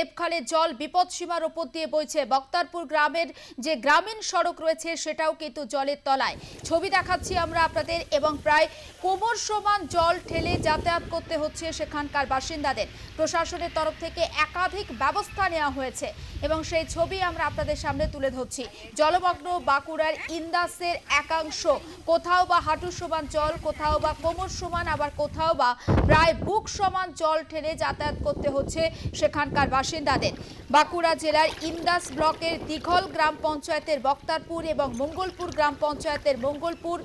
দেবখালের জল বিপদ সীমার ওপর দিয়ে বইছে বক্তারপুর গ্রামের যে গ্রামীণ সড়ক রয়েছে, সেটাও কিন্তু জলের তলায়। ছবি দেখাচ্ছি আমরা আপনাদের এবং প্রায় কোমর সমান জল ঠেলে যাতায়াত করতে হচ্ছে সেখানকার বাসিন্দাদের। প্রশাসনের তরফ থেকে একাধিক ব্যবস্থা নেওয়া হয়েছে এবং সেই ছবি আমরা আপনাদের সামনে তুলে ধরছি। জলমগ্ন বাঁকুড়ার ইন্দাসের একাংশ। কোথাও বা হাঁটু সমান জল, কোথাও বা কোমর সমান, আবার কোথাও বা প্রায় বুক সমান জল ঠেলে যাতায়াত করতে হচ্ছে সেখানকার বাসিন্দাদের। বাঁকুড়া জেলার ইন্দাস ব্লকের দীঘল গ্রাম পঞ্চায়েতের বক্তারপুর এবং মঙ্গলপুর গ্রাম পঞ্চায়েতের মঙ্গলপুর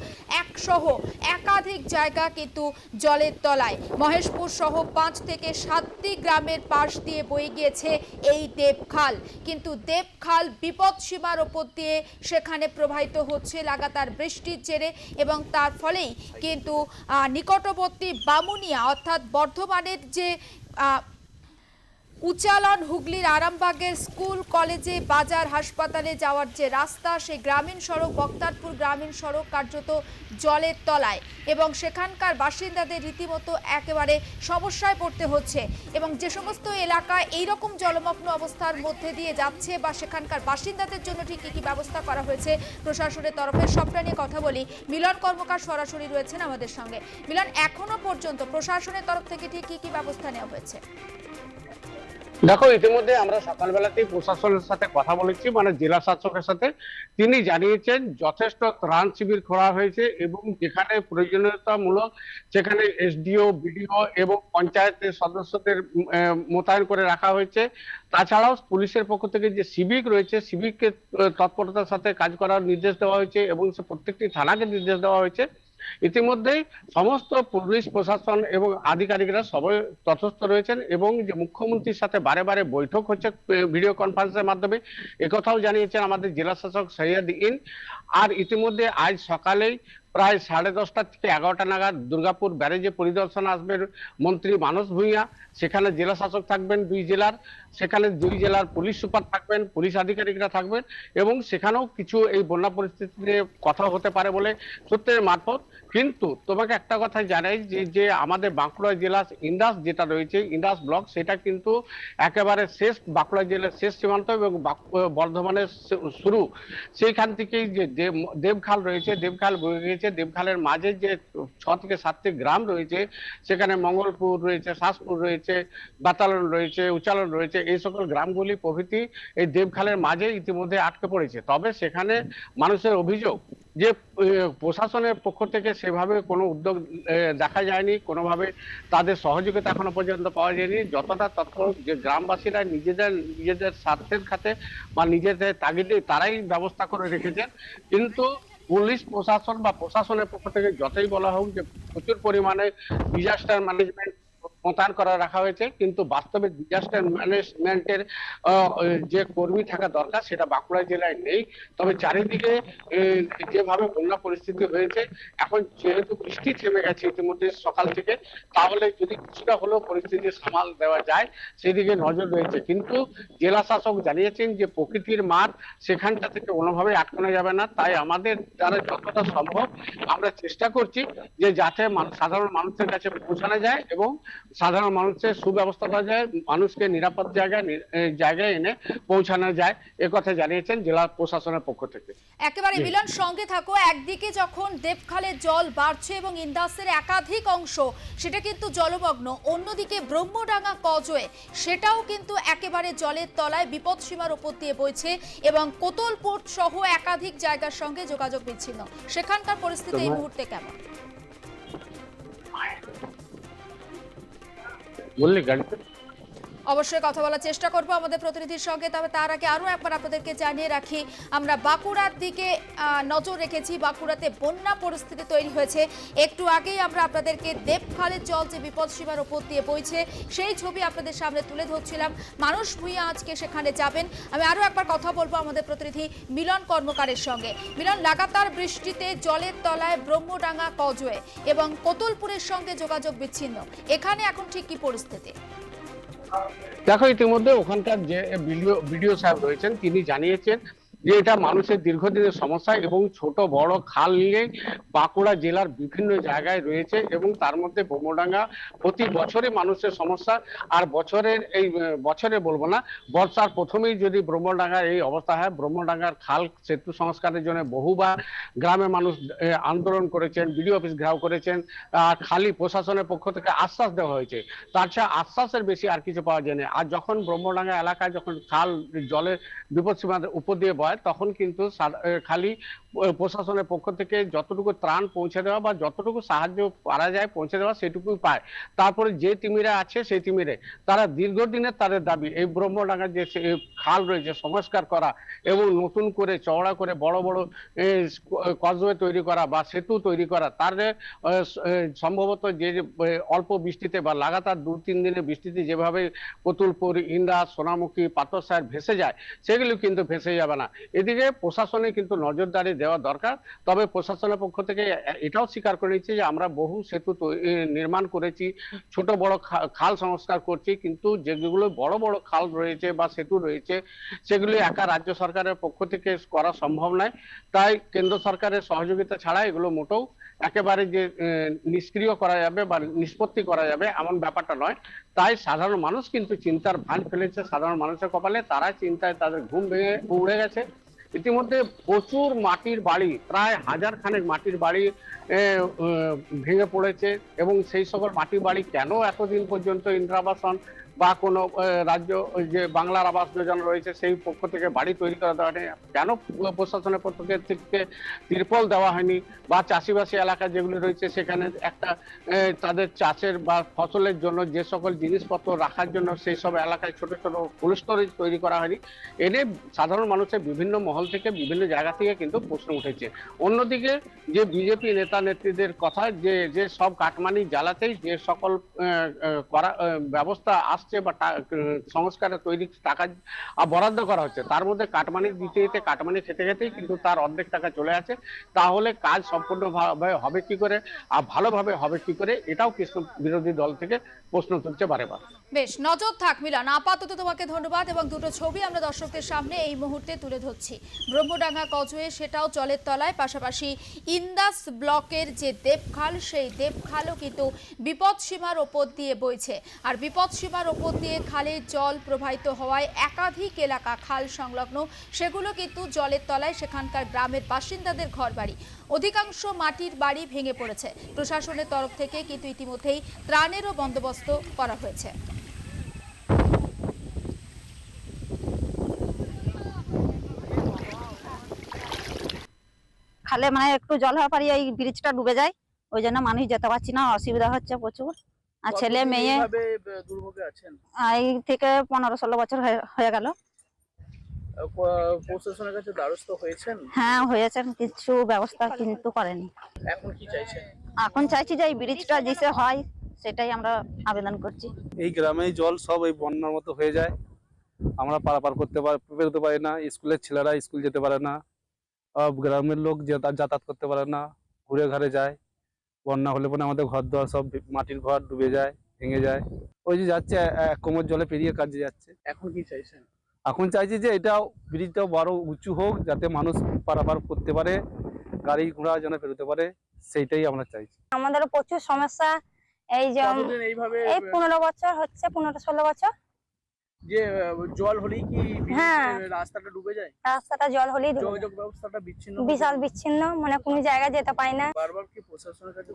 একসহ একাধিক জায়গা কিন্তু জলের তলায়। মহেশপুর সহ পাঁচ থেকে সাতটি গ্রামের পাশ দিয়ে বয়ে গিয়েছে এই দেবখাল। কিন্তু দেবখাল বিপদ সীমার ওপর দিয়ে সেখানে প্রবাহিত হচ্ছে লাগাতার বৃষ্টির জেরে এবং তার ফলেই কিন্তু নিকটবর্তী বামুনিয়া অর্থাৎ বর্ধমানের যে উচালন হুগলির আরামবাগের স্কুল, কলেজে, বাজার, হাসপাতালে যাওয়ার যে রাস্তা, সেই গ্রামীণ সড়ক, বক্তারপুর গ্রামীণ সড়ক কার্যত জলের তলায় এবং সেখানকার বাসিন্দাদের রীতিমতো একেবারে সমস্যায় পড়তে হচ্ছে এবং যে সমস্ত এলাকা এইরকম জলমগ্ন অবস্থার মধ্যে দিয়ে যাচ্ছে বা সেখানকার বাসিন্দাদের জন্য ঠিক কী কী ব্যবস্থা করা হয়েছে, প্রশাসনের তরফে সবটা নিয়ে কথা বলি। মিলন কর্মকার সরাসরি রয়েছেন আমাদের সঙ্গে। মিলন এখনও পর্যন্ত প্রশাসনের তরফ থেকে ঠিক কী কী ব্যবস্থা নেওয়া হয়েছে? দেখো, ইতিমধ্যে আমরা সকালবেলাতেই প্রশাসনের সাথে কথা বলেছি মানে জেলা শাসকের সাথে। তিনি জানিয়েছেন, যথেষ্ট ত্রাণ শিবির খোলা হয়েছে এবং যেখানে প্রয়োজনীয়তামূলক সেখানে এসডিও, বিডিও এবং পঞ্চায়েতের সদস্যদের মোতায়েন করে রাখা হয়েছে। তাছাড়াও পুলিশের পক্ষ থেকে যে সিভিক রয়েছে সিভিককে তৎপরতার সাথে কাজ করার নির্দেশ দেওয়া হয়েছে এবং সে প্রত্যেকটি থানাকে নির্দেশ দেওয়া হয়েছে। ইতিমধ্যেই সমস্ত পুলিশ প্রশাসন এবং আধিকারিকরা সবাই তথস্থ রয়েছেন এবং যে মুখ্যমন্ত্রীর সাথে বারে বারে বৈঠক হচ্ছে ভিডিও কনফারেন্সের মাধ্যমে একথাও জানিয়েছেন আমাদের জেলা শাসক সৈয়দ ইন। আর ইতিমধ্যে আজ সকালেই প্রায় সাড়ে দশটা থেকে এগারোটা নাগাদ দুর্গাপুর ব্যারেজে পরিদর্শন আসবেন মন্ত্রী মানস ভূঁইয়া। সেখানে জেলা শাসক থাকবেন দুই জেলার। সেখানে দুই জেলার পুলিশ সুপার থাকবেন, পুলিশ আধিকারিকরা থাকবেন এবং সেখানেও কিছু এই বন্যা পরিস্থিতি নিয়ে কথা হতে পারে বলে সূত্রের মারফত। কিন্তু তোমাকে একটা কথা জানাই যে যে আমাদের বাঁকুড়া জেলা ইন্দাস যেটা রয়েছে, ইন্দাস ব্লক, সেটা কিন্তু একেবারে শেষ, বাঁকুড়া জেলার শেষ সীমান্ত এবং বর্ধমানের শুরু। সেইখান থেকেই যে দেব- দেবখাল রয়েছে, দেবখাল বয়ে গিয়েছে দেবখালের মাঝে যে ছ থেকে সাতটি গ্রাম রয়েছে, সেখানে মঙ্গলপুর রয়েছে, শাসপুর রয়েছে, বাতালন রয়েছে, উচালন রয়েছে, এই সকল গ্রামগুলি প্রভৃতি এই দেবখালের মাঝে ইতিমধ্যে আটকে পড়েছে। তবে সেখানে মানুষের অভিযোগ যে প্রশাসনের পক্ষ থেকে সেভাবে কোনো উদ্যোগ দেখা যায়নি, কোনোভাবে তাদের সহযোগিতা এখনও পর্যন্ত পাওয়া যায়নি। যতটা তৎপর যে গ্রামবাসীরা নিজেদের নিজেদের স্বার্থের খাতে বা নিজেদের তাগিদে তারাই ব্যবস্থা করে রেখেছেন। কিন্তু পুলিশ প্রশাসন বা প্রশাসনের পক্ষ থেকে যতই বলা হোক যে প্রচুর পরিমাণে ডিজাস্টার ম্যানেজমেন্ট মোতায়েন করা রাখা হয়েছে, কিন্তু বাস্তবে ডিজাস্টার ম্যানেজমেন্টের যে কর্মী থাকা দরকার সেটা বাঁকুড়া জেলায় নেই। তবে চারিদিকে যেভাবে বন্যা পরিস্থিতি হয়েছে, এখন যেহেতু বৃষ্টি থেমে গেছে ইতিমধ্যে সকাল থেকে, তাহলে যদি কিছুটা হলেও পরিস্থিতি সামাল দেওয়া যায়, সেদিকে নজর রয়েছে। কিন্তু জেলা শাসক জানিয়েছেন যে প্রকৃতির মাঠ সেখানটা থেকে কোনোভাবে আটকানো যাবে না। তাই আমাদের দ্বারা যতটা সম্ভব আমরা চেষ্টা করছি যে যাতে সাধারণ মানুষের কাছে পৌঁছানো যায় এবং সাধারণ মানুষের সুব্যবস্থা করা যায় মানুষকে নিরাপদ জায়গায় জায়গায় এনে পৌঁছানো যায়। এ কথা জানিয়েছেন জেলা প্রশাসনের পক্ষ থেকে। একেবারে মিলন সঙ্গে থাকো। একদিকে যখন দেবখালের জল বাড়ছে এবং ইন্দাসের একাধিক অংশ সেটা কিন্তু জলমগ্ন। অন্যদিকে ব্রহ্মডাঙ্গা কজয়ে সেটাও কিন্তু একেবারে জলের তলায় বিপদ সীমার উপর দিয়ে বইছে এবং কোতলপুর সহ একাধিক জায়গার সঙ্গে যোগাযোগ বিচ্ছিন্ন। সেখানকার পরিস্থিতি এই মুহূর্তে কেমন? ஒன்லி கன் অবশ্যই কথা বলার চেষ্টা করব আমাদের প্রতিনিধির সঙ্গে। তবে তার আগে আরও একবার আপনাদেরকে জানিয়ে রাখি, আমরা বাঁকুড়ার দিকে নজর রেখেছি। বাঁকুড়াতে বন্যা পরিস্থিতি তৈরি হয়েছে। একটু আগেই আমরা আপনাদেরকে দেবখালের জল যে বিপদ সীমার ওপর দিয়ে বইছে, সেই ছবি আপনাদের সামনে তুলে ধরছিলাম। মানুষ ভূঁইয়া আজকে সেখানে যাবেন। আমি আরও একবার কথা বলব আমাদের প্রতিনিধি মিলন কর্মকারের সঙ্গে। মিলন, লাগাতার বৃষ্টিতে জলের তলায় ব্রহ্মডাঙ্গা কজওয়ে এবং কোতলপুরের সঙ্গে যোগাযোগ বিচ্ছিন্ন। এখানে এখন ঠিক কি পরিস্থিতি? দেখো ইতিমধ্যে ওখানকার যে বিডিও বিডিও সাহেব রয়েছেন তিনি জানিয়েছেন যে এটা মানুষের দীর্ঘদিনের সমস্যা এবং ছোট, বড় খাল নিয়ে বাঁকুড়া জেলার বিভিন্ন জায়গায় রয়েছে এবং তার মধ্যে বোমোডাঙ্গা প্রতি বছরই মানুষের সমস্যা। আর বছরের এই, বছরে বলব না, বর্ষার প্রথমেই যদি ব্রহ্মডাঙ্গার এই অবস্থা হয় ব্রহ্মডাঙ্গার খাল সেতু সংস্কারের জন্য বহুবার গ্রামের মানুষ আন্দোলন করেছেন, বিডিও অফিস ঘেরাও করেছেন, আর খালি প্রশাসনের পক্ষ থেকে আশ্বাস দেওয়া হয়েছে। তাছাড়া আশ্বাসের বেশি আর কিছু পাওয়া যায় না। আর যখন ব্রহ্মডাঙ্গা এলাকায় যখন খাল, জলের বিপদসীমার উপর দিয়ে বয় তখন কিন্তু খালি প্রশাসনের পক্ষ থেকে যতটুকু ত্রাণ পৌঁছে দেওয়া বা যতটুকু সাহায্য পারা যায় পৌঁছে দেওয়া সেটুকুই পায়। তারপরে যে তিমিরা আছে সেই তিমিরে, তারা দীর্ঘদিনের তাদের দাবি, এই ব্রহ্মডাঙ্গার যে খাল রয়েছে সংস্কার করা এবং নতুন করে চওড়া করে বড় বড় কজওয়ে তৈরি করা বা সেতু তৈরি করা, তার সম্ভবত যে অল্প বৃষ্টিতে বা লাগাতার দু, তিন দিনের বৃষ্টিতে যেভাবে কতুলপুর ইন্দ্রা সোনামুখী পাথরসার ভেসে যায়, সেগুলো কিন্তু ভেসে যাবে না। এদিকে প্রশাসনে কিন্তু নজরদারি দেওয়া দরকার। তবে প্রশাসনের পক্ষ থেকে এটাও স্বীকার করে নিচ্ছে যে আমরা বহু সেতু নির্মাণ করেছি, ছোট বড় খাল সংস্কার করছি, কিন্তু যেগুলো বড় বড় খাল রয়েছে বা সেতু রয়েছে, সেগুলি একা রাজ্য সরকারের পক্ষ থেকে করা সম্ভব নয়। তাই কেন্দ্র সরকারের সহযোগিতা ছাড়া এগুলো মোটেও একেবারে যে নিষ্ক্রিয় করা যাবে বা নিষ্পত্তি করা যাবে এমন ব্যাপারটা নয়। তাই সাধারণ মানুষ কিন্তু চিন্তার ভাঁজ ফেলেছে সাধারণ মানুষের কপালে তারা চিন্তায় তাদের ঘুম ভেঙে উড়ে গেছে। ইতিমধ্যে প্রচুর মাটির বাড়ি, প্রায় হাজার খানেক মাটির বাড়ি ভেঙে পড়েছে এবং সেই সকল মাটির বাড়ি কেন এতদিন পর্যন্ত ইন্দ্রাবাসন বা কোনো রাজ্য যে বাংলার আবাস যোজনা রয়েছে, সেই পক্ষ থেকে বাড়ি তৈরি করা দেওয়া হয়নি কেন প্রশাসনের পক্ষ থেকে তিরপল দেওয়া হয়নি? বা চাষিবাসী এলাকা যেগুলি রয়েছে, সেখানে একটা তাদের চাষের বা ফসলের জন্য যে সকল জিনিসপত্র রাখার জন্য সেই সব এলাকায় ছোট ছোট কোল্ড স্টোরেজ তৈরি করা হয়নি। এনে সাধারণ মানুষের বিভিন্ন মহল থেকে বিভিন্ন জায়গা থেকে কিন্তু প্রশ্ন উঠেছে। অন্যদিকে যে বিজেপি নেতা নেত্রীদের কথা, যে যে সব কাটমানি জ্বালাতেই যে সকল করা ব্যবস্থা আসছে বা টা- আহ, সংস্কারে তৈরি টাকা বরাদ্দ করা হচ্ছে। তার মধ্যে কাটমানি দিতে দিতে কাটমানি খেতে খেতেই কিন্তু তার অর্ধেক টাকা চলে আছে তাহলে কাজ সম্পূর্ণভাবে হবে কি করে? আর ভালোভাবে হবে কি করে? এটাও কৃষ্ণ বিরোধী দল থেকে প্রশ্ন তুলছে বারে বার বেশ, নজর থাক মিলন। আপাতত তোমাকে ধন্যবাদ এবং দুটো ছবি আমরা দর্শকদের সামনে এই মুহূর্তে তুলে ধরছি। ব্রহ্মডাঙ্গা কজওয়ে সেটাও জলের তলায়, পাশাপাশি ইন্দাস ব্লকের যে দেবখাল, সেই দেবখালও কিন্তু বিপদ সীমার ওপর দিয়ে বইছে। আর বিপদ সীমার ওপর দিয়ে খালে জল প্রবাহিত হওয়ায় একাধিক এলাকা খাল সংলগ্ন, সেগুলো কিন্তু জলের তলায় সেখানকার গ্রামের বাসিন্দাদের ঘরবাড়ি। অধিকাংশ মাটির বাড়ি ভেঙে পড়েছে। প্রশাসনের তরফ থেকে কিন্তু ইতিমধ্যেই ত্রাণেরও বন্দোবস্ত করা হয়েছে। খালে মানে একটু জল হওয়ার পরই এই ব্রিজটা ডুবে যায়। ওই জন্য মানুষ যেতে পারছি না অসুবিধা হচ্ছে প্রচুর। আর ছেলে মেয়ে এই থেকে পনেরো ষোলো বছর হয়ে- হয়ে গেল। আহ, প- প্রশাসনের কাছে দ্বারস্থ হয়েছেন? হ্যাঁ হয়েছে কিছু ব্যবস্থা কিন্তু করেনি। এখন কি চাইছেন? এখন চাইছি যে এই ব্রিজটা যেসে হয় সেটাই আমরা আবেদন করছি। এই গ্রামে জল সব এই বন্যার মতো হয়ে যায়। আমরা পারাপার করতে পার বেরোতে পারি না। স্কুলের ছেলেরা স্কুল যেতে পারে না। গ্রামের লোক যাতা- যাতায়াত করতে পারে না ঘুরে ঘাড়ে যায় বন্যা হলে পরে আমাদের ঘর দোয়ার সব মাটির ঘর ডুবে যায় ভেঙে যায় ওই যে যাচ্ছে কোমর জলে পেরিয়ে কাজে যাচ্ছে এখন কি চাইছেন? এখন চাইছি যে এটাও ব্রিজটাও বড় উঁচু হোক যাতে মানুষ পারাপার করতে পারে গাড়ি ঘোড়া যেন বেরোতে পারে সেইটাই আমরা চাইছি। আমাদেরও প্রচুর সমস্যা এই যে এই পনেরো বছর হচ্ছে পনেরো ষোলো বছর। যে জল হলেই কি হ্যাঁ। রাস্তাটা ডুবে যায়? রাস্তাটা জল হলেই যোগাযোগ ব্যবস্থাটা বিচ্ছিন্ন বিশাল বিচ্ছিন্ন মানে কোনো জায়গায় যেতে পাই না। বারবার কি প্রশাসনের কাছে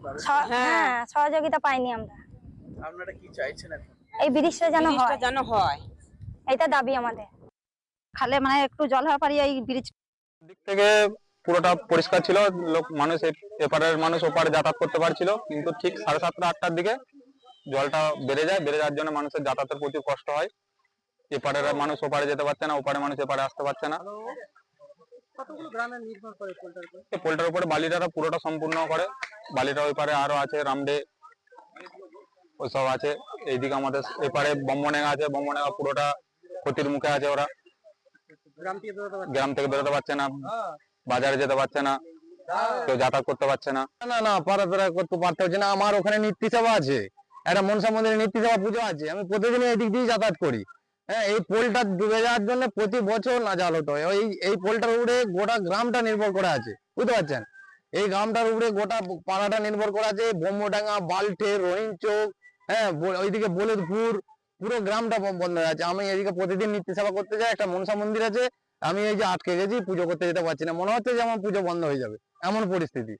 হ্যাঁ। সহযোগিতা পাইনি আমরা। আপনারা কি চাইছেন এখন? এই ব্রিজটা যেন হয়। যেন হয়। এটা দাবি আমাদের। খালে মানে একটু জল হওয়ার পরই এই ব্রিজ দিক থেকে পুরোটা পরিষ্কার ছিল লোক মানুষ এপারের মানুষ ওপারে যাতায়াত করতে পারছিল কিন্তু ঠিক সাড়ে সাতটা আটটার দিকে জলটা বেড়ে যায়। বেড়ে যাওয়ার জন্য মানুষের যাতায়াতের প্রচুর কষ্ট হয়। এপারের মানুষ ওপারে যেতে পারছে না ওপারে মানুষ এপারে আসতে পারছে না। এই পোলটার উপরে? বালিটারা পুরোটা সম্পূর্ণ করে। বালিটা ওই পারে আরও আছে রামডে ওইসব আছে। এইদিকে আমাদের এপারে বম্বনেগা আছে বম্বনেগা পুরোটা ক্ষতির মুখে আছে ওরা। গ্রাম থেকে বেরোতে পারছে না? বাজারে যেতে পারছে না। কেউ যাতায়াত করতে পারছে না। না না পারাপারা করতে পারতে হচ্ছে না। আমার ওখানে নিত্য সেবা আছে। একটা মনসা মন্দিরে নিত্য সেবা পুজো আছে। আমি প্রতিদিন এদিক দিয়ে যাতায়াত করি। হ্যাঁ এই পোলটা ডুবে যাওয়ার জন্য প্রতি বছর নাজাল হতো এই এই পোলটার উপরে গোটা গ্রামটা নির্ভর করে আছে, বুঝতে পারছেন? এই গ্রামটার উপরে গোটা পাড়াটা নির্ভর করে আছে, ব্রহ্মডাঙ্গা বাল্টে রহিম চোক হ্যাঁ ওইদিকে বলেদপুর, পুরো গ্রামটা বন্ধ হয়ে আছে। আমি এদিকে প্রতিদিন নিত্য সেবা করতে যাই, একটা মনসা মন্দির আছে, আমি এই যে আটকে গেছি, পুজো করতে যেতে পারছি না। মনে হচ্ছে যে আমার পুজো বন্ধ হয়ে যাবে, এমন পরিস্থিতি।